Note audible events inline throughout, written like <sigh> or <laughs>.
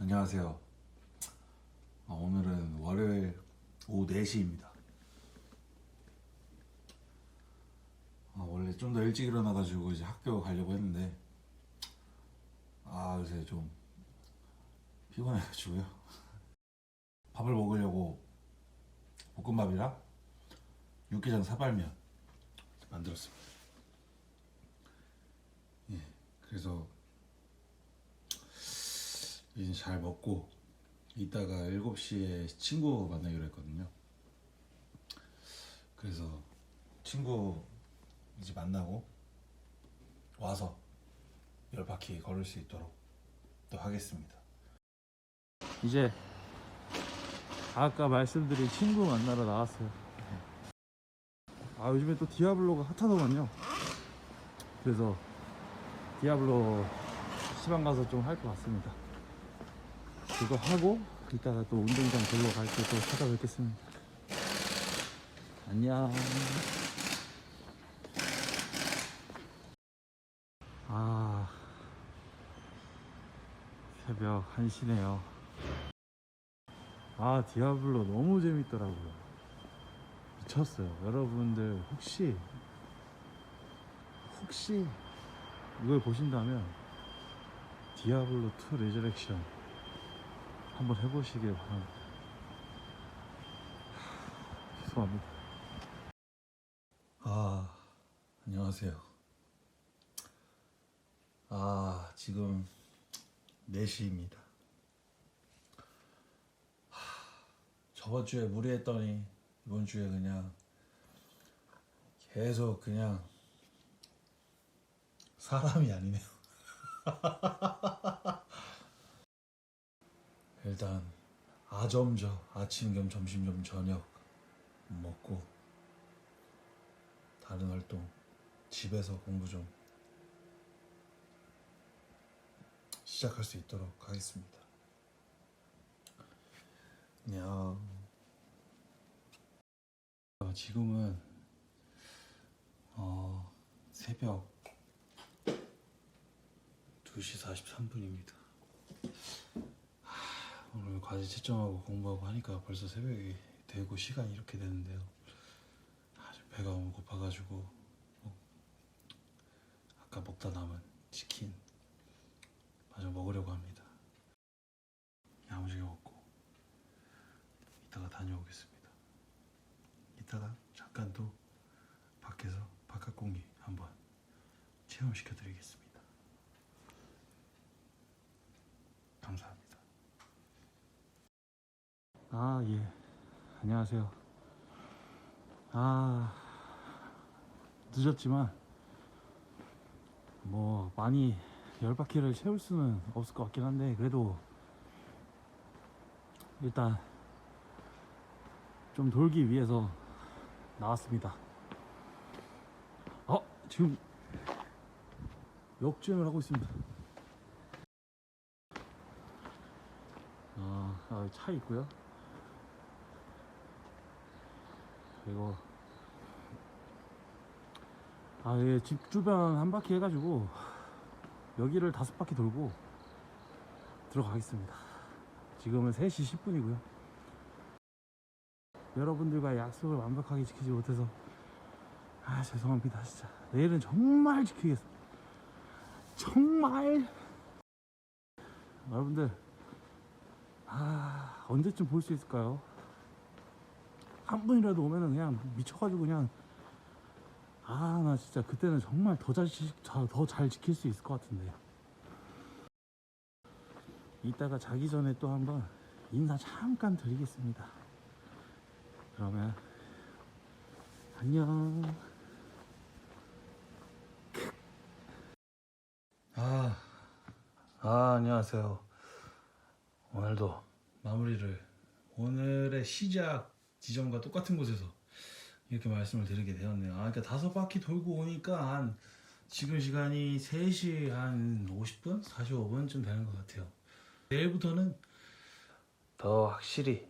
안녕하세요. 아, 오늘은 월요일 오후 4시입니다. 아, 원래 좀 더 일찍 일어나가지고 이제 학교 가려고 했는데, 아, 요새 좀 피곤해가지고요. <laughs> 밥을 먹으려고 볶음밥이랑 육개장 사발면 만들었습니다. 예, 그래서 이제 잘 먹고 이따가 7시에 친구 만나기로 했거든요. 그래서 친구 이제 만나고 와서 열 바퀴 걸을 수 있도록 또 하겠습니다. 이제 아까 말씀드린 친구 만나러 나왔어요. 아 요즘에 또 디아블로가 핫하더만요. 그래서 디아블로 시방 가서 좀 할 것 같습니다. 그거 하고 이따가 또 운동장 들러 갈 때 또 찾아뵙겠습니다. 안녕. 아 새벽 1시네요. 아 디아블로 너무 재밌더라고요 미쳤어요 여러분들 혹시 혹시 이걸 보신다면 디아블로 2 레저렉션 한번 해보시길 바랍니다 하, 죄송합니다 아, 안녕하세요. 아, 지금 4시입니다. 저번 주에 무리했더니 이번 주에 그냥 계속 그냥 사람이 아니네요. <laughs> 일단 아점저 아침 겸 점심 겸 저녁 먹고 다른 활동 집에서 공부 좀 시작할 수 있도록 하겠습니다. 안녕. 어, 지금은 어, 새벽 2시 43분입니다. 과제 채점하고 공부하고 하니까 벌써 새벽이 되고 시간이 이렇게 되는데요. 아주 배가 너무 고파가지고 뭐, 아까 먹다 남은 치킨 마저 먹으려고 합니다. 야무지게 먹고 이따가 다녀오겠습니다. 이따가 잠깐 또 밖에서 바깥 공기 한번 체험시켜 드리겠습니다. 감사합니다. 아 예 안녕하세요 아 늦었지만 뭐 많이 열 바퀴를 채울 수는 없을 것 같긴 한데 그래도 일단 좀 돌기 위해서 나왔습니다. 어 지금 역주행을 하고 있습니다. 아, 아, 차 있고요. 그리고 아, 예, 집 주변 한 바퀴 해가지고 여기를 다섯 바퀴 돌고 들어가겠습니다. 지금은 3시 10분이고요. 여러분들과의 약속을 완벽하게 지키지 못해서 아 죄송합니다 진짜 내일은 정말 지키겠습니다. 정말 여러분들 아 언제쯤 볼 수 있을까요? 한 분이라도 오면은 그냥 미쳐가지고 그냥 아 나 진짜 그때는 정말 더잘 지킬 수 있을 것 같은데. 이따가 자기 전에 또 한번 인사 잠깐 드리겠습니다. 그러면 안녕. 아, 아 안녕하세요. 오늘도 마무리를 오늘의 시작 지점과 똑같은 곳에서 이렇게 말씀을 드리게 되었네요. 아, 그러니까 다섯 바퀴 돌고 오니까 한 지금 시간이 3시 한 50분, 45분쯤 되는 것 같아요. 내일부터는 더 확실히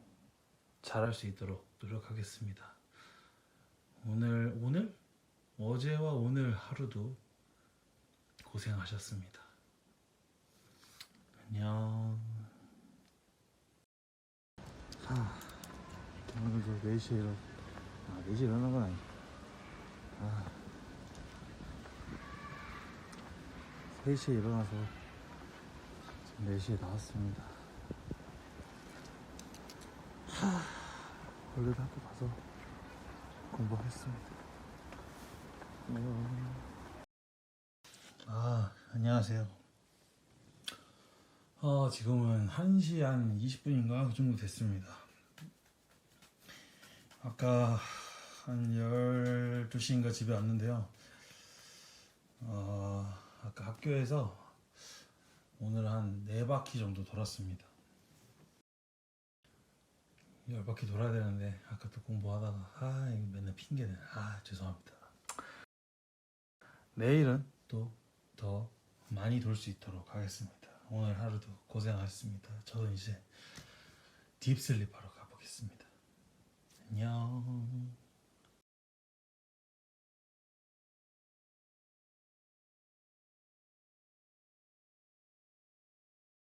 잘할 수 있도록 노력하겠습니다. 오늘 오늘 어제와 오늘 하루도 고생하셨습니다. 안녕. 오늘도 4시에 일어 아 4시에 일어난 건 아니지. 아. 3시에 일어나서 지금 4시에 나왔습니다. 하 원래도 학교 가서 공부하겠습니다. 음. 아 안녕하세요. 어, 지금은 1시 한 20분인가? 그 정도 됐습니다. 아까 한 12시인가 집에 왔는데요. 어, 아까 학교에서 오늘 한 4바퀴 정도 돌았습니다. 10바퀴 돌아야 되는데 아까 또 공부하다가 아 이거 맨날 핑계대네. 아 죄송합니다. 내일은 또 더 많이 돌 수 있도록 하겠습니다. 오늘 하루도 고생하셨습니다. 저는 이제 딥슬립 하러 가보겠습니다 안녕